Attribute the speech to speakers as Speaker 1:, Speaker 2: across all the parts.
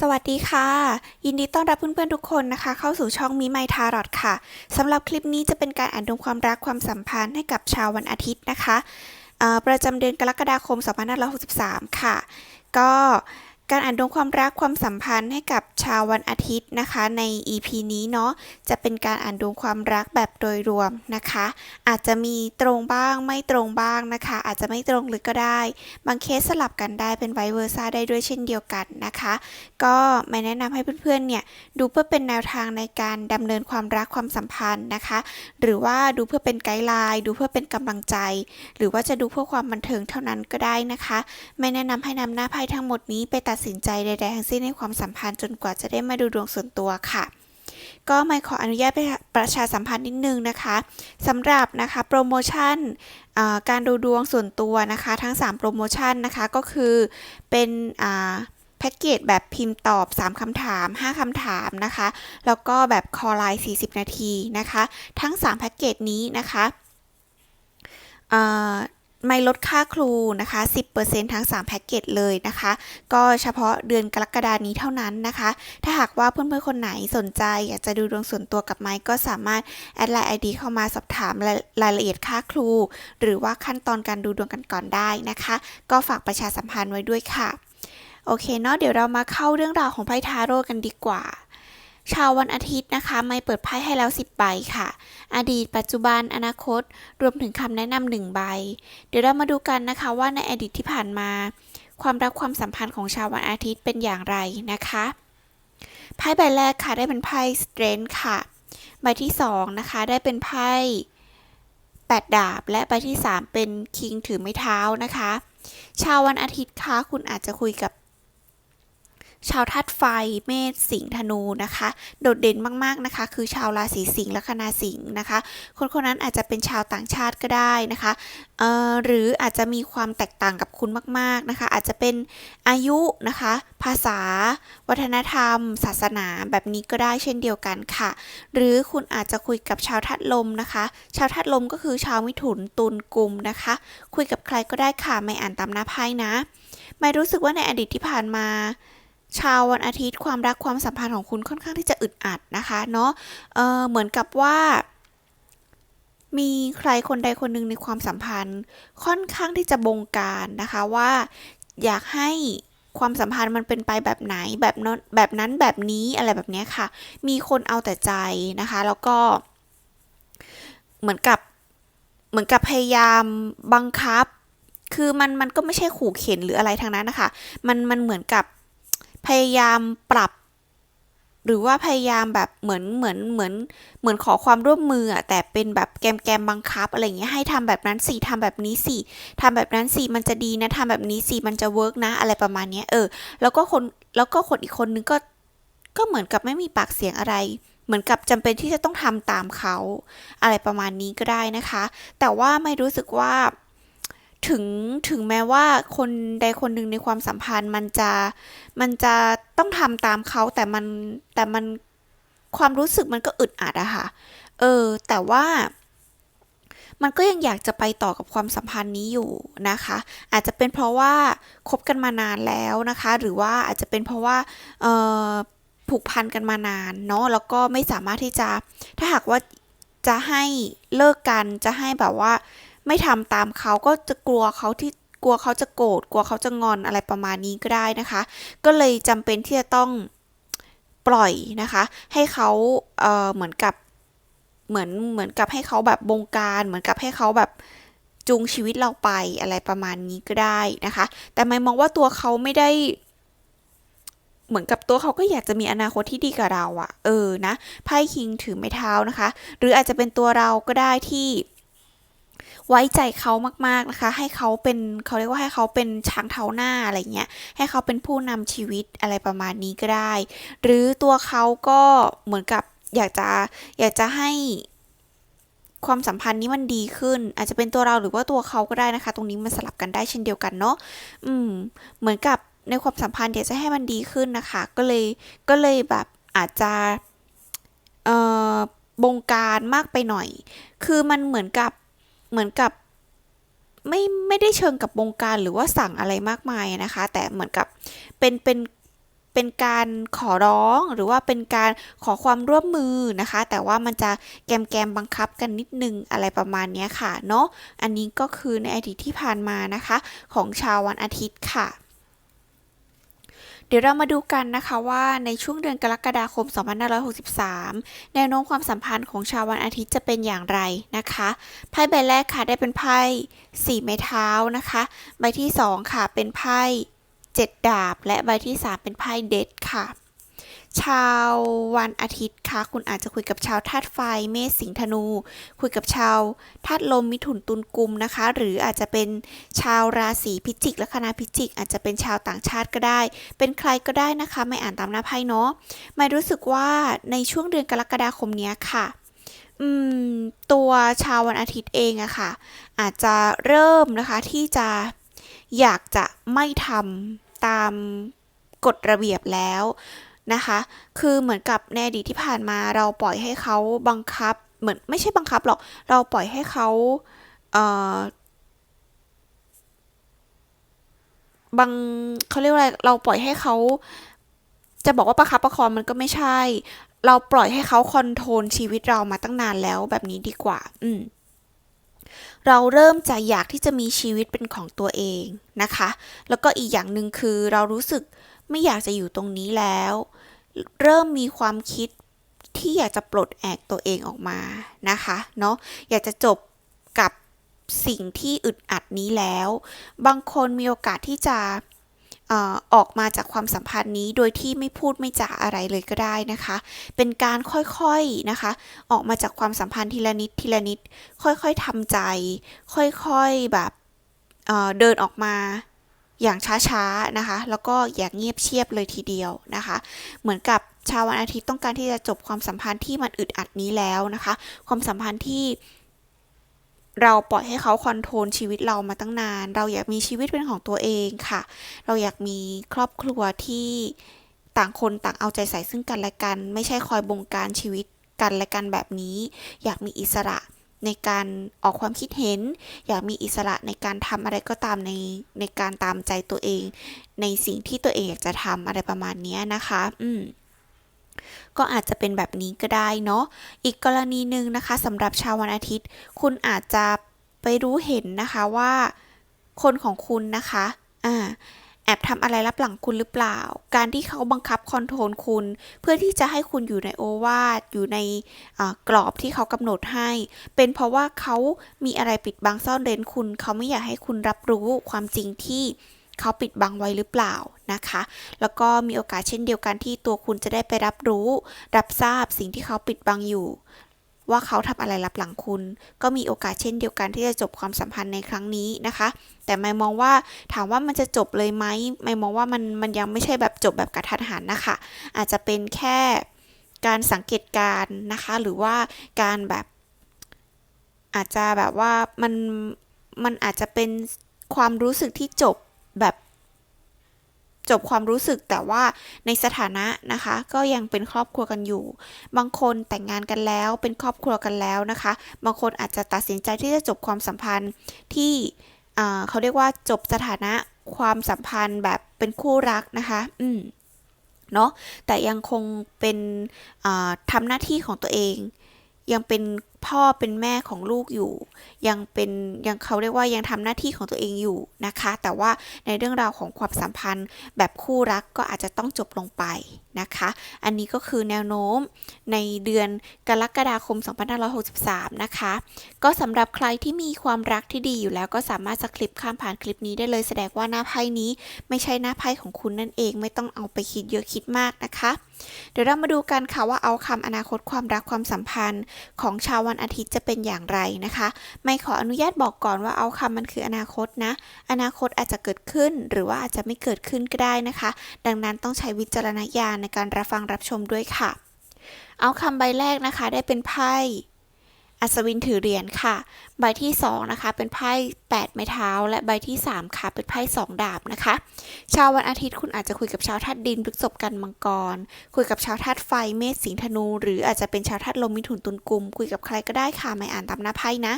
Speaker 1: สวัสดีค่ะ ยินดีต้อนรับเพื่อนๆทุกคนนะคะ เข้าสู่ช่องมีไมทารอดค่ะสำหรับคลิปนี้จะเป็นการอ่านดวงความรักความสัมพันธ์ให้กับชาววันอาทิตย์นะคะประจำเดือนกรกฎาคม 2563 ค่ะ ก็ การอ่านดวงความรักความสัมพันธ์ให้กับชาววันอาทิตย์นะคะ ใน EP นี้เนาะจะเป็นการอ่านดวงความรักแบบโดยรวมนะคะ อาจจะมีตรงบ้างไม่ตรงบ้างนะคะ อาจจะไม่ตรงหรือก็ได้ บางเคสสลับกันได้เป็นไวเวอร์ซ่าได้ด้วยเช่นเดียวกันนะคะ ก็ไม่แนะนำให้เพื่อนๆเนี่ยดูเพื่อเป็นแนวทางในการดำเนินความรักความสัมพันธ์นะคะ หรือว่าดูเพื่อเป็นไกด์ไลน์ดูเพื่อเป็นกำลังใจ หรือว่าจะดูเพื่อความบันเทิงเท่านั้นก็ได้นะคะ ไม่แนะนำให้นำหน้าไพ่ทั้งหมดนี้ไปตัดดสินใจใดๆทั้งสิ้นในความสัมพันธ์จนกว่าจะได้มาดูดวงส่วนตัวค่ะก็ไม่ขออนุญาตประชาสัมพันธ์นิดนึงนะคะสำหรับนะคะโปรโมชั่นการดูดวงส่วนตัวนะคะ ทั้ง 3 โปรโมชั่นนะคะก็คือเป็นแพ็กเกจแบบพิมพ์ตอบ 3 คำถาม 5 คำถามนะคะ แล้วก็แบบคอไลน์ 40 นาทีนะคะ ทั้ง 3 แพ็กเกจนี้นะคะ ไม่ลดค่าครูนะคะ 10%ทั้ง 3 แพ็กเกจเลยนะคะ ก็เฉพาะเดือนกรกฎานี้เท่านั้นนะคะ ถ้าหากว่าเพื่อนๆ คนไหนสนใจ อยากจะดูดวงส่วนตัวกับไมค์ก็สามารถแอดไลน์ไอดีเข้ามาสอบถามรารายละเอียดค่าครู หรือว่าขั้นตอนการดูดวงกันก่อนได้นะคะ ก็ฝากประชาสัมพันธ์ไว้ด้วยค่ะ โอเคเนาะเดี๋ยวเรามาเข้าเรื่องราวของไพ่ทาโร่กันดีกว่า ชาววันอาทิตย์นะคะ ไม่เปิดไพ่ให้แล้ว 10 ใบค่ะ อดีต ปัจจุบัน อนาคต รวมถึงคำแนะนำหนึ่งใบ เดี๋ยวเรามาดูกันนะคะว่าในอดีตที่ผ่านมา ความรักความสัมพันธ์ของชาววันอาทิตย์เป็นอย่างไรนะคะไพ่ใบแรกค่ะได้เป็นไพ่ Strength ค่ะ ใบที่สองนะคะ ได้เป็นไพ่แปดดาบ และใบที่สามเป็นคิงถือไม้เท้านะคะ ชาววันอาทิตย์คะคุณอาจจะคุยกับ ชาวธาตุไฟเมษสิงห์ธนูนะคะ โดดเด่นมากๆนะคะ คือชาวราศีสิงห์และคณาสิงห์นะคะ คนคนนั้นอาจจะเป็นชาวต่างชาติก็ได้นะคะหรืออาจจะมีความแตกต่างกับคุณมากๆนะคะ อาจจะเป็นอายุนะคะ ภาษา วัฒนธรรม ศาสนาแบบนี้ก็ได้เช่นเดียวกันค่ะ หรือคุณอาจจะคุยกับชาวธาตุลมนะคะ ชาวธาตุลมก็คือชาวมิถุนตุลกุมนะคะ คุยกับใครก็ได้ค่ะไม่อ่านตามหน้าไพ่นะไม่รู้สึกว่าในอดีตที่ผ่านมา ชาววันอาทิตย์ความรักความสัมพันธ์ของคุณค่อนข้างที่จะอึดอัดนะคะเนาะเเหมือนกับว่า มีใครคนใดคนหนึ่งในความสัมพันธ์ ค่อนข้างที่จะบงการนะคะว่าอยากให้ความสัมพันธ์มันเป็นไปแบบไหนแบบนั้นแบบนั้นแบบนี้อะไรแบบนี้ค่ะ มีคนเอาแต่ใจนะคะ แล้วก็เหมือนกับเหมือนกับพยายามบังคับ คือมันมันก็ไม่ใช่ขู่เข็นหรืออะไรทางนั้นนะคะ มันมันเหมือนกับ พยายามปรับ หรือว่าพยายามแบบเหมือนเหมือนเหมือนเหมือนขอความร่วมมืออะแต่เป็นแบบแกมแกมบังคับอะไรเงี้ยให้ทำแบบนั้นสิทำแบบนี้สิทำแบบนั้นสิมันจะดีนะทำแบบนี้สิมันจะเวิร์กนะ อะไรประมาณเนี้ยเออ แล้วก็คนแล้วก็คนอีกคนนึงก็ก็เหมือนกับไม่มีปากเสียงอะไร เหมือนกับจำเป็นที่จะต้องทำตามเขา อะไรประมาณนี้ก็ได้นะคะ แต่ว่าไม่รู้สึกว่า ถึงถึงแม้ว่าคนใดคนหนึ่งในความสัมพันธ์มันจะมันจะต้องทำตามเขาแต่มันแต่มันความรู้สึกมันก็อึดอัดอะค่ะ เออ แต่ว่ามันก็ยังอยากจะไปต่อกับความสัมพันธ์นี้อยู่นะคะ อาจจะเป็นเพราะว่าคบกันมานานแล้วนะคะ หรือว่าอาจจะเป็นเพราะว่าเออผูกพันกันมานานเนาะ แล้วก็ไม่สามารถที่จะ ถ้าหากว่าจะให้เลิกกัน จะให้แบบว่า ไม่ทำตามเขาก็จะกลัวเขาที่กลัวเขาจะโกรธกลัวเขาจะงอนอะไรประมาณนี้ก็ได้นะคะ ก็เลยจำเป็นที่จะต้องปล่อยนะคะ ให้เขาเอ่อเหมือนกับเหมือนเหมือนกับให้เขาแบบบงการ เหมือนกับให้เขาแบบจูงชีวิตเราไปอะไรประมาณนี้ก็ได้นะคะ แต่ไม่มองว่าตัวเขาไม่ได้ เหมือนกับตัวเขาก็อยากจะมีอนาคตที่ดีกับเราอะเออนะไพ่คิงถือไม้เท้านะคะ หรืออาจจะเป็นตัวเราก็ได้ที่ ไว้ใจเขามากๆนะคะ ให้เขาเป็นเขาเรียกว่าให้เขาเป็นช้างเท้าหน้าอะไรเงี้ย ให้เขาเป็นผู้นำชีวิตอะไรประมาณนี้ก็ได้ หรือตัวเขาก็เหมือนกับอยากจะอยากจะให้ความสัมพันธ์นี้มันดีขึ้น อาจจะเป็นตัวเราหรือว่าตัวเขาก็ได้นะคะ ตรงนี้มันสลับกันได้เช่นเดียวกันเนาะอืม เหมือนกับในความสัมพันธ์อยากจะให้มันดีขึ้นนะคะ ก็เลยก็เลยแบบอาจจะเอ่อบงการมากไปหน่อย คือมันเหมือนกับ เหมือนกับไม่ไม่ได้เชิงกับวงการหรือว่าสั่งอะไรมากมายนะคะ แต่เหมือนกับเป็นเป็นเป็นการขอร้องหรือว่าเป็นการขอความร่วมมือนะคะ แต่ว่ามันจะแกมแกมบังคับกันนิดนึงอะไรประมาณนี้ค่ะเนาะอันนี้ก็คือในอดีตที่ผ่านมานะคะ ของชาววันอาทิตย์ค่ะ เดี๋ยวเรามาดูกันนะคะว่าในช่วงเดือนกรกฎาคม 2563 แนวโน้มความสัมพันธ์ของชาววันอาทิตย์จะเป็นอย่างไรนะคะไพ่ใบแรกค่ะได้เป็นไพ่สี่ไม้เท้านะคะ ใบที่สองค่ะเป็นไพ่เจ็ดดาบ และใบที่สามเป็นไพ่เด็ดค่ะ ชาววันอาทิตย์ค่ะ คุณอาจจะคุยกับชาวธาตุไฟเมษสิงธนู คุยกับชาวธาตุลมมิถุนตุลกุมนะคะ หรืออาจจะเป็นชาวราศีพิจิกและคณะพิจิก อาจจะเป็นชาวต่างชาติก็ได้ เป็นใครก็ได้นะคะ ไม่อ่านตามหน้าไพ่เนาะไม่รู้สึกว่าในช่วงเดือนกรกฎาคมนี้ค่ะอืมตัวชาววันอาทิตย์เองอะค่ะ อาจจะเริ่มนะคะที่จะอยากจะไม่ทำตามกฎระเบียบแล้ว นะคะ คือเหมือนกับในอดีตที่ผ่านมาเราปล่อยให้เขาบังคับ เหมือนไม่ใช่บังคับหรอก เราปล่อยให้เขาเอ่อบางเขาเรียกว่าอะไร เราปล่อยให้เขาจะบอกว่าประคับประคองมันก็ไม่ใช่ เราปล่อยให้เขาคอนโทรลชีวิตเรามาตั้งนานแล้วแบบนี้ดีกว่า อืมเราเริ่มจะอยากที่จะมีชีวิตเป็นของตัวเองนะคะ แล้วก็อีกอย่างหนึ่งคือเรารู้สึก ไม่อยากจะอยู่ตรงนี้แล้ว เริ่มมีความคิดที่อยากจะปลดแอกตัวเองออกมานะคะเนาะอยากจะจบกับสิ่งที่อึดอัดนี้แล้ว บางคนมีโอกาสที่จะออกมาจากความสัมพันธ์นี้โดยที่ไม่พูดไม่จาอะไรเลยก็ได้นะคะ เป็นการค่อยๆนะคะ ออกมาจากความสัมพันธ์ทีละนิดทีละนิด ค่อยๆทำใจ ค่อยๆแบบเเดินออกมา อย่างช้าๆนะคะ แล้วก็อย่างเงียบเชียบเลยทีเดียวนะคะ เหมือนกับชาววันอาทิตย์ต้องการที่จะจบความสัมพันธ์ที่มันอึดอัดนี้แล้วนะคะ ความสัมพันธ์ที่เราปล่อยให้เขาคอนโทรลชีวิตเรามาตั้งนาน เราอยากมีชีวิตเป็นของตัวเองค่ะ เราอยากมีครอบครัวที่ต่างคนต่างเอาใจใส่ซึ่งกันและกัน ไม่ใช่คอยบงการชีวิตกันและกันแบบนี้ อยากมีอิสระ ในการออกความคิดเห็น อยากมีอิสระในการทำอะไรก็ตามในในการตามใจตัวเอง ในสิ่งที่ตัวเองอยากจะทำอะไรประมาณนี้นะคะ อืมก็อาจจะเป็นแบบนี้ก็ได้เนาะ อีกกรณีหนึ่งนะคะสำหรับชาววันอาทิตย์ คุณอาจจะไปรู้เห็นนะคะว่า คนของคุณนะคะ อ่า แอบทำอะไรรับหลังคุณหรือเปล่า การที่เขาบังคับคอนโทรลคุณ เพื่อที่จะให้คุณอยู่ในโอวาทอยู่ในกรอบที่เขากำหนดให้ เป็นเพราะว่าเขามีอะไรปิดบังซ่อนเร้นคุณ เขาไม่อยากให้คุณรับรู้ความจริงที่เขาปิดบังไว้หรือเปล่านะคะ แล้วก็มีโอกาสเช่นเดียวกันที่ตัวคุณจะได้ไปรับรู้ รับทราบสิ่งที่เขาปิดบังอยู่ ว่าเขาทำอะไรรับหลังคุณ ก็มีโอกาสเช่นเดียวกันที่จะจบความสัมพันธ์ในครั้งนี้นะคะ แต่ไม่มองว่าถามว่ามันจะจบเลยไหมไม่มองว่ามันมันยังไม่ใช่แบบจบแบบกระทันหันนะคะ อาจจะเป็นแค่การสังเกตการนะคะ หรือว่าการแบบอาจจะแบบว่ามันมันอาจจะเป็นความรู้สึกที่จบแบบ จบความรู้สึกแต่ว่าในสถานะนะคะ ก็ยังเป็นครอบครัวกันอยู่ บางคนแต่งงานกันแล้วเป็นครอบครัวกันแล้วนะคะ บางคนอาจจะตัดสินใจที่จะจบความสัมพันธ์ที่เขาเรียกว่าจบสถานะความสัมพันธ์แบบเป็นคู่รักนะคะ อืมเนาะแต่ยังคงเป็นอ่าทำหน้าที่ของตัวเอง ยังเป็น พ่อเป็นแม่ของลูกอยู่ ยังเป็นยังเขาเรียกว่ายังทำหน้าที่ของตัวเองอยู่นะคะ แต่ว่าในเรื่องราวของความสัมพันธ์แบบคู่รักก็อาจจะต้องจบลงไปนะคะ อันนี้ก็คือแนวโน้มในเดือนกรกฎาคม 2563 นะคะ ก็สำหรับใครที่มีความรักที่ดีอยู่แล้วก็สามารถสคริปข้ามผ่านคลิปนี้ได้เลยแสดงว่าหน้าไพ่นี้ ไม่ใช่หน้าไพ่ของคุณนั่นเองไม่ต้องเอาไปคิดเยอะคิดมากนะคะ เดี๋ยวเรามาดูกันค่ะว่าเอาคำอนาคตความรักความสัมพันธ์ของชาววันอาทิตย์จะเป็นอย่างไรนะคะ ไม่ขออนุญาตบอกก่อนว่าเอาคำมันคืออนาคตนะ อนาคตอาจจะเกิดขึ้น หรือว่าอาจจะไม่เกิดขึ้นก็ได้นะคะ ดังนั้นต้องใช้วิจารณญาณในการรับฟังรับชมด้วยค่ะ เอาคำใบแรกนะคะ ได้เป็นไพ่ อัศวินถือเหรียญค่ะ ใบที่สองนะคะ เป็นไพ่8ไม้เท้า และใบที่สามค่ะ เป็นไพ่สองดาบนะคะ ชาววันอาทิตย์คุณอาจจะคุยกับชาวธาตุดินพฤษภกันมังกร คุยกับชาวธาตุไฟเมษสิงห์ธนู หรืออาจจะเป็นชาวธาตุลมมิถุนตุลกุม คุยกับใครก็ได้ค่ะ ไม่อ่านตามหน้าไพ่นะ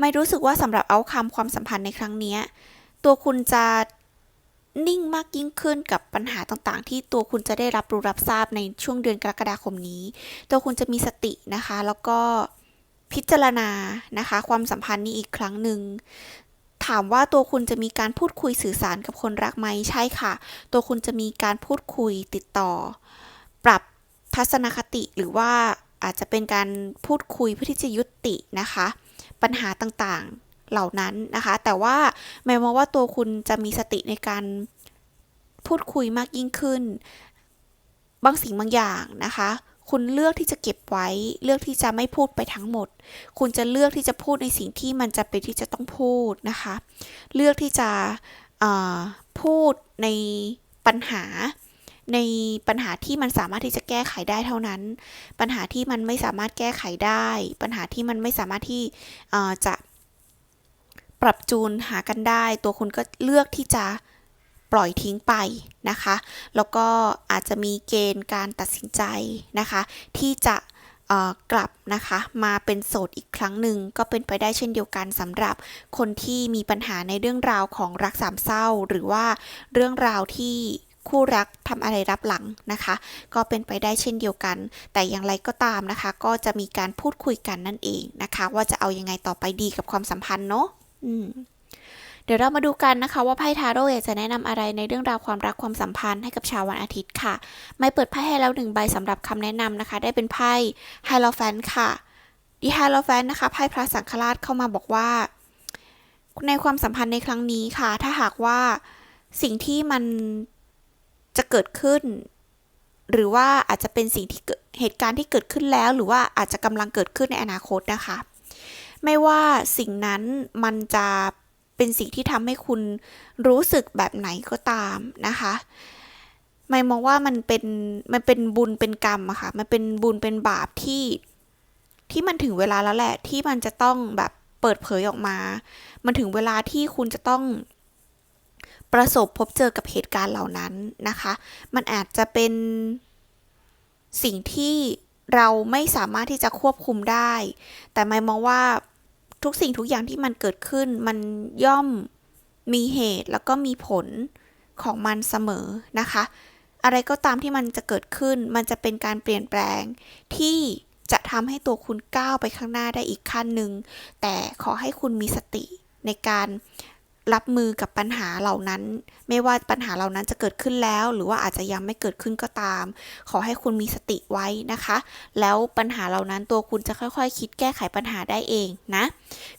Speaker 1: ไม่รู้สึกว่าสำหรับเอาคำความสัมพันธ์ในครั้งนี้ตัวคุณจะ นิ่งมากยิ่งขึ้นกับปัญหาต่างๆ ที่ตัวคุณจะได้รับรู้รับทราบในช่วงเดือนกรกฎาคมนี้ ตัวคุณจะมีสตินะคะ แล้วก็พิจารณานะคะ ความสัมพันธ์นี้อีกครั้งหนึ่งถามว่าตัวคุณจะมีการพูดคุยสื่อสารกับคนรักไหมใช่ค่ะ ตัวคุณจะมีการพูดคุยติดต่อ ปรับทัศนคติหรือว่าอาจจะเป็นการพูดคุยเพื่อที่จะยุตินะคะ ปัญหาต่าง เหล่านั้นนะคะ แต่ว่าแม้ว่าตัวคุณจะมีสติในการพูดคุยมากยิ่งขึ้น บางสิ่งบางอย่างนะคะ คุณเลือกที่จะเก็บไว้ เลือกที่จะไม่พูดไปทั้งหมด คุณจะเลือกที่จะพูดในสิ่งที่มันจะเป็นที่จะต้องพูดนะคะ เลือกที่จะพูดในปัญหาในปัญหาที่มันสามารถที่จะแก้ไขได้เท่านั้น ปัญหาที่มันไม่สามารถแก้ไขได้ ปัญหาที่มันไม่สามารถที่จะ ปรับจูนหากันได้ ตัวคุณก็เลือกที่จะปล่อยทิ้งไปนะคะ แล้วก็อาจจะมีเกณฑ์การตัดสินใจนะคะ ที่จะกลับนะคะมาเป็นโสดอีกครั้งหนึ่งก็เป็นไปได้เช่นเดียวกันสำหรับคนที่มีปัญหาในเรื่องราวของรักสามเศร้า หรือว่าเรื่องราวที่คู่รักทำอะไรรับหลังนะคะ ก็เป็นไปได้เช่นเดียวกัน แต่อย่างไรก็ตามนะคะ ก็จะมีการพูดคุยกันนั่นเองนะคะ ว่าจะเอายังไงต่อไปดีกับความสัมพันธ์เนาะ เดี๋ยวเรามาดูกันนะคะ ว่าไพ่ทาโร่อยากจะแนะนำอะไรในเรื่องราวความรักความสัมพันธ์ให้กับชาววันอาทิตย์ค่ะ ไม่เปิดไพ่ให้แล้วหนึ่งใบสำหรับคำแนะนำนะคะ ได้เป็นไพ่ไฮโลแฟนค่ะดีไฮโลแฟนนะคะไพ่พระสังฆราชเข้ามาบอกว่า ในความสัมพันธ์ในครั้งนี้ค่ะ ถ้าหากว่าสิ่งที่มันจะเกิดขึ้น หรือว่าอาจจะเป็นสิ่งที่เหตุการณ์ที่เกิดขึ้นแล้ว หรือว่าอาจจะกำลังเกิดขึ้นในอนาคตนะคะ ไม่ว่าสิ่งนั้นมันจะเป็นสิ่งที่ทำให้คุณรู้สึกแบบไหนก็ตามนะคะไม่มองว่ามันเป็นมันเป็นบุญเป็นกรรมอะค่ะ มันเป็นบุญเป็นบาปที่ที่มันถึงเวลาแล้วแหละ ที่มันจะต้องแบบเปิดเผยออกมา มันถึงเวลาที่คุณจะต้องประสบพบเจอกับเหตุการณ์เหล่านั้นนะคะ มันอาจจะเป็นสิ่งที่เราไม่สามารถที่จะควบคุมได้ แต่ไม่มองว่า ทุกสิ่งทุกอย่างที่มันเกิดขึ้น มันย่อมมีเหตุแล้วก็มีผลของมันเสมอนะคะ อะไรก็ตามที่มันจะเกิดขึ้น มันจะเป็นการเปลี่ยนแปลงที่จะทำให้ตัวคุณก้าวไปข้างหน้าได้อีกขั้นหนึ่ง แต่ขอให้คุณมีสติในการ รับมือกับปัญหาเหล่านั้น ไม่ว่าปัญหาเหล่านั้นจะเกิดขึ้นแล้ว หรือว่าอาจจะยังไม่เกิดขึ้นก็ตาม ขอให้คุณมีสติไว้นะคะ แล้วปัญหาเหล่านั้นตัวคุณจะค่อยๆคคิดแก้ไขปัญหาได้เองนะ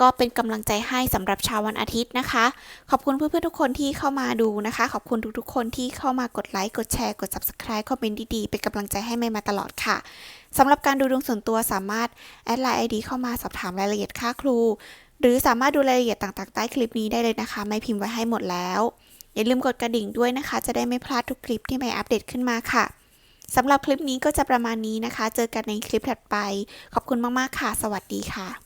Speaker 1: ก็เป็นกำลังใจให้สำหรับชาววันอาทิตย์นะคะ ขอบคุณเพื่อนๆทุกคนที่เข้ามาดูนะคะ ขอบคุณทุกๆ คนที่เข้ามากดไลค์กดแชร์กด subscribe คอมเมนต์ดีๆเป็นกำลังใจให้ไม่มาตลอดค่ะสำหรับการดูดวงส่วนตัวสามารถแอดไลน์ไอดีเข้ามาสอบถามรายละเอียดค่าครู หรือสามารถดูรายละเอียดต่างๆ ใต้คลิปนี้ได้เลยนะคะ ไม่พิมพ์ไว้ให้หมดแล้ว อย่าลืมกดกระดิ่งด้วยนะคะ จะได้ไม่พลาดทุกคลิปที่ไม่อัปเดตขึ้นมาค่ะสำหรับคลิปนี้ก็จะประมาณนี้นะคะ เจอกันในคลิปถัดไป ขอบคุณมากๆค่ะ สวัสดีค่ะ